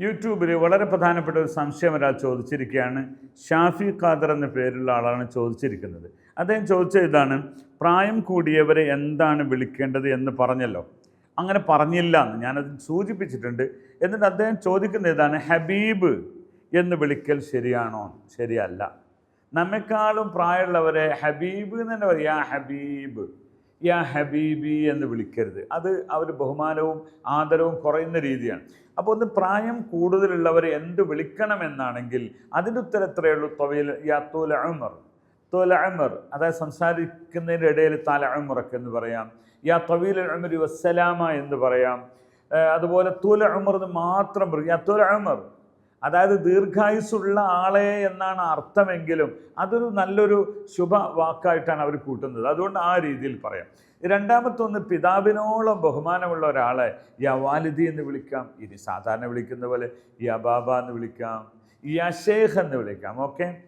യൂട്യൂബിൽ വളരെ പ്രധാനപ്പെട്ട ഒരു സംശയം ഒരാൾ ചോദിച്ചിരിക്കുകയാണ്. ഷാഫി ഖാദർ എന്ന പേരുള്ള ആളാണ് ചോദിച്ചിരിക്കുന്നത്. അദ്ദേഹം ചോദിച്ച ഇതാണ് പ്രായം കൂടിയവരെ എന്താണ് വിളിക്കേണ്ടത് എന്ന് പറഞ്ഞല്ലോ? അങ്ങനെ പറഞ്ഞില്ല എന്ന്. ഞാനത് സൂചിപ്പിച്ചിട്ടുണ്ട്. എന്നിട്ട് അദ്ദേഹം ചോദിക്കുന്ന ഇതാണ് ഹബീബ് എന്ന് വിളിക്കൽ ശരിയാണോ? ശരിയല്ല. നമ്മെക്കാളും പ്രായമുള്ളവരെ ഹബീബ് എന്ന് തന്നെ പറയാ. ഹബീബ്. യാ ഹബീബി എന്ന് വിളിക്കരുത്. അത് അവർ ബഹുമാനവും ആദരവും കുറയുന്ന രീതിയാണ്. അപ്പോൾ ഒന്ന് പ്രായം കൂടുതലുള്ളവർ എന്ത് വിളിക്കണമെന്നാണെങ്കിൽ അതിന്റെ ഉത്തരം എത്രയേ ഉള്ളൂ? തൊവയിൽ യാ തോല അമർ അതായത് സംസാരിക്കുന്നതിന്റെ ഇടയിൽ താല അമറക്ക് എന്ന് പറയാം. യാ തൊവീൽ അമർ വസ്സലാമ എന്ന് പറയാം. അതുപോലെ തൂല അമർ എന്ന് മാത്രം പറയും. യാ തോല അതായത് ദീർഘായുസ്സുള്ള ആളെ എന്നാണ് അർത്ഥമെങ്കിലും അതൊരു നല്ലൊരു ശുഭ വാക്കായിട്ടാണ് അവർ കൂട്ടുന്നത്. അതുകൊണ്ട് ആ രീതിയിൽ പറയാം. രണ്ടാമത്തൊന്ന് പിതാവിനോളം ബഹുമാനമുള്ള ഒരാളെ യാ വാലിദി എന്ന് വിളിക്കാം ഇനി സാധാരണ വിളിക്കുന്ന പോലെ യാ ബാബ എന്ന് വിളിക്കാം യാ ഷേഖ് എന്ന് വിളിക്കാം ഓക്കെ?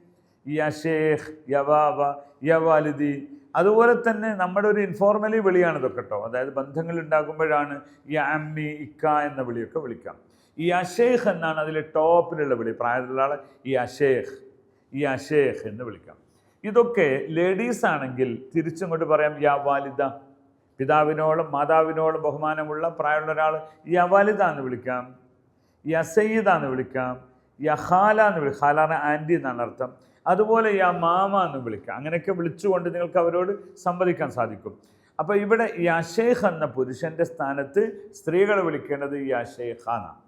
യാ ഷേഖ് യാ ബാബ യാ വാലിദി. അതുപോലെ തന്നെ നമ്മുടെ ഒരു ഇൻഫോർമലി വിളിയാണ് ഇതൊക്കെ കേട്ടോ. അതായത് ബന്ധങ്ങൾ ഉണ്ടാകുമ്പോഴാണ് യാ അമ്മി ഇക്ക എന്ന വിളിയൊക്കെ വിളിക്കാം. ഈ അഷേഖ് എന്നാണ് അതിലെ ടോപ്പിലുള്ള വിളി. പ്രായത്തിലുള്ള ഈ അഷേഖ് ഈ അഷേഖ് എന്ന് വിളിക്കാം. ഇതൊക്കെ ലേഡീസ് ആണെങ്കിൽ തിരിച്ചങ്ങോട്ട് പറയാം യാ വാലിദ. പിതാവിനോളം മാതാവിനോളം ബഹുമാനമുള്ള പ്രായമുള്ള ഒരാൾ യാ വാലിദ എന്ന് വിളിക്കാം യാ സയ്യിദ എന്ന് വിളിക്കാം യാ ഖാല എന്ന് വിളിക്കാം ഹാലാന ആന്റി എന്നാണ് അർത്ഥം. അതുപോലെ യാ മാമ എന്ന് വിളിക്കാം. അങ്ങനെയൊക്കെ വിളിച്ചുകൊണ്ട് നിങ്ങൾക്ക് അവരോട് സംവദിക്കാൻ സാധിക്കും. അപ്പോൾ ഇവിടെ യാ ഷേഖ് എന്ന പുരുഷന്റെ സ്ഥാനത്ത് സ്ത്രീകളെ വിളിക്കേണ്ടത് യാ ഷേഖാനാണ്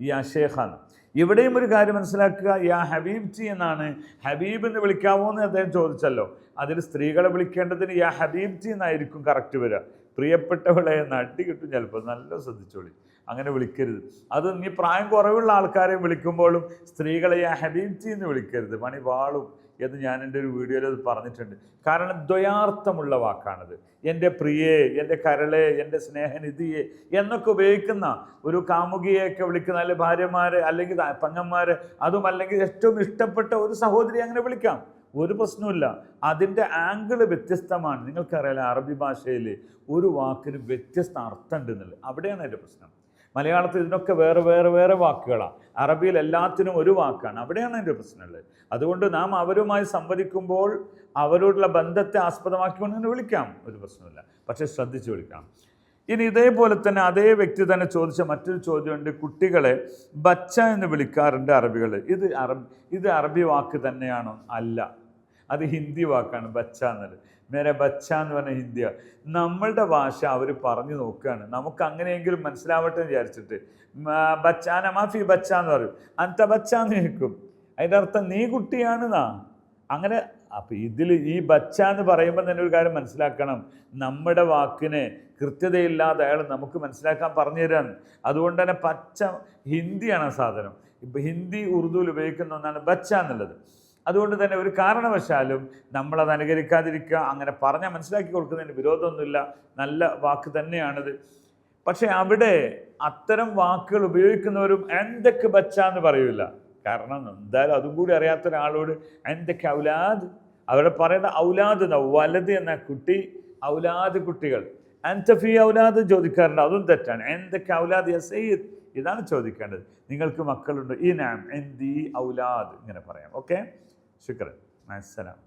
യാ ഷേഖാണ് ഇവിടെയും ഒരു കാര്യം മനസ്സിലാക്കുക യാ ഹബീബ് ജി എന്നാണ്. ഹബീബ് എന്ന് വിളിക്കാമോ എന്ന് അദ്ദേഹം ചോദിച്ചല്ലോ. അതിൽ സ്ത്രീകളെ വിളിക്കേണ്ടതിന് യാ ഹബീബ് ജി എന്നായിരിക്കും കറക്റ്റ് വരിക. പ്രിയപ്പെട്ടവളെ അടി കിട്ടും ചിലപ്പോൾ. നല്ല ശ്രദ്ധിച്ചോളി. അങ്ങനെ വിളിക്കരുത്. അത് നീ പ്രായം കുറവുള്ള ആൾക്കാരെ വിളിക്കുമ്പോഴും സ്ത്രീകളെ യാ ഹബീബ് ജി എന്ന് വിളിക്കരുത്. പണി വാളും എന്ന് ഞാൻ എന്റെ ഒരു വീഡിയോയിൽ അത് പറഞ്ഞിട്ടുണ്ട്. കാരണം ദ്വയാർത്ഥമുള്ള വാക്കാണത്. എന്റെ പ്രിയേ എന്റെ കരളെ എന്റെ സ്നേഹനിധിയെ എന്നൊക്കെ ഉപയോഗിക്കുന്ന ഒരു കാമുകിയെയൊക്കെ വിളിക്കുന്ന അല്ലെങ്കിൽ ഭാര്യമാരെ അല്ലെങ്കിൽ പങ്ങന്മാരെ അതും അല്ലെങ്കിൽ ഏറ്റവും ഇഷ്ടപ്പെട്ട ഒരു സഹോദരി അങ്ങനെ വിളിക്കാം. ഒരു പ്രശ്നവുമില്ല. അതിന്റെ ആംഗിൾ വ്യത്യസ്തമാണ്. നിങ്ങൾക്കറിയാലോ അറബി ഭാഷയിൽ ഒരു വാക്കിന് വ്യത്യസ്ത അർത്ഥമുണ്ട് എന്നുള്ളത്. അവിടെയാണ് എന്റെ പ്രശ്നം. മലയാളത്തിൽ ഇതിനൊക്കെ വേറെ വേറെ വേറെ വാക്കുകളാണ്. അറബിയിൽ എല്ലാത്തിനും ഒരു വാക്കാണ്. അവിടെയാണ് എന്റെ പ്രശ്നമുള്ളത് അതുകൊണ്ട് നാം അവരുമായി സംവദിക്കുമ്പോൾ അവരോടുള്ള ബന്ധത്തെ ആസ്പദമാക്കിക്കൊണ്ട് തന്നെ വിളിക്കാം. ഒരു പ്രശ്നമില്ല പക്ഷേ ശ്രദ്ധിച്ച് വിളിക്കാം. ഇനി ഇതേപോലെ തന്നെ അതേ വ്യക്തി തന്നെ ചോദിച്ച മറ്റൊരു ചോദ്യമുണ്ട്. കുട്ടികളെ ബച്ച എന്ന് വിളിക്കാറുണ്ട് അറബികൾ ഇത് അറബ് ഇത് അറബി വാക്ക് തന്നെയാണോ? അല്ല. അത് ഹിന്ദി വാക്കാണ് ബച്ച എന്നത്. മേരെ ബച്ച എന്ന് പറഞ്ഞ ഹിന്ദിയാണ് നമ്മളുടെ ഭാഷ അവർ പറഞ്ഞു നോക്കുകയാണ്. നമുക്ക് അങ്ങനെയെങ്കിലും മനസ്സിലാവട്ടെ എന്ന് വിചാരിച്ചിട്ട്. ബച്ച ബച്ചാന മാഫി ബച്ച എന്ന് പറയും. അന്ത ബച്ച എന്ന് കേൾക്കും. അതിന്റെ അർത്ഥം നീ കുട്ടിയാണെന്നാ. അങ്ങനെ അപ്പം ഇതിൽ ഈ ബച്ച എന്ന് പറയുമ്പോൾ തന്നെ ഒരു കാര്യം മനസ്സിലാക്കണം. നമ്മുടെ വാക്കിനെ കൃത്യതയില്ലാതെ അയാൾ നമുക്ക് മനസ്സിലാക്കാൻ പറഞ്ഞു തരാൻ. അതുകൊണ്ട് തന്നെ പച്ച ഹിന്ദിയാണ് സാധനം. ഇപ്പം ഹിന്ദി ഉറുദുവിൽ ഉപയോഗിക്കുന്ന ഒന്നാണ് ബച്ച എന്നുള്ളത്. അതുകൊണ്ട് തന്നെ ഒരു കാരണവശാലും നമ്മളത് അനുകരിക്കാതിരിക്കുക അങ്ങനെ പറഞ്ഞാൽ മനസ്സിലാക്കി കൊടുക്കുന്നതിന് വിരോധമൊന്നുമില്ല. നല്ല വാക്ക് തന്നെയാണിത്. പക്ഷേ അവിടെ അത്തരം വാക്കുകൾ ഉപയോഗിക്കുന്നവരും എന്തൊക്കെ ബച്ച എന്ന് പറയൂല. കാരണം എന്തായാലും അതും കൂടി അറിയാത്ത ഒരാളോട് എന്തൊക്കെ ഔലാദ്? അവിടെ പറയുന്ന ഔലാദ് വലത് എന്ന കുട്ടി ഔലാദ് കുട്ടികൾ. അൻതഫി ഔലാദ്? ചോദിക്കാറുണ്ട്. അതും തെറ്റാണ്. എന്തൊക്കെ ഔലാദ് യ ഇതാണ് ചോദിക്കേണ്ടത്. നിങ്ങൾക്ക് മക്കളുണ്ട്? ഈ നാം എന്തി ഔലാദ്? ഇങ്ങനെ പറയാം. ഓക്കെ? ശുക്രൻ അസ്സലാം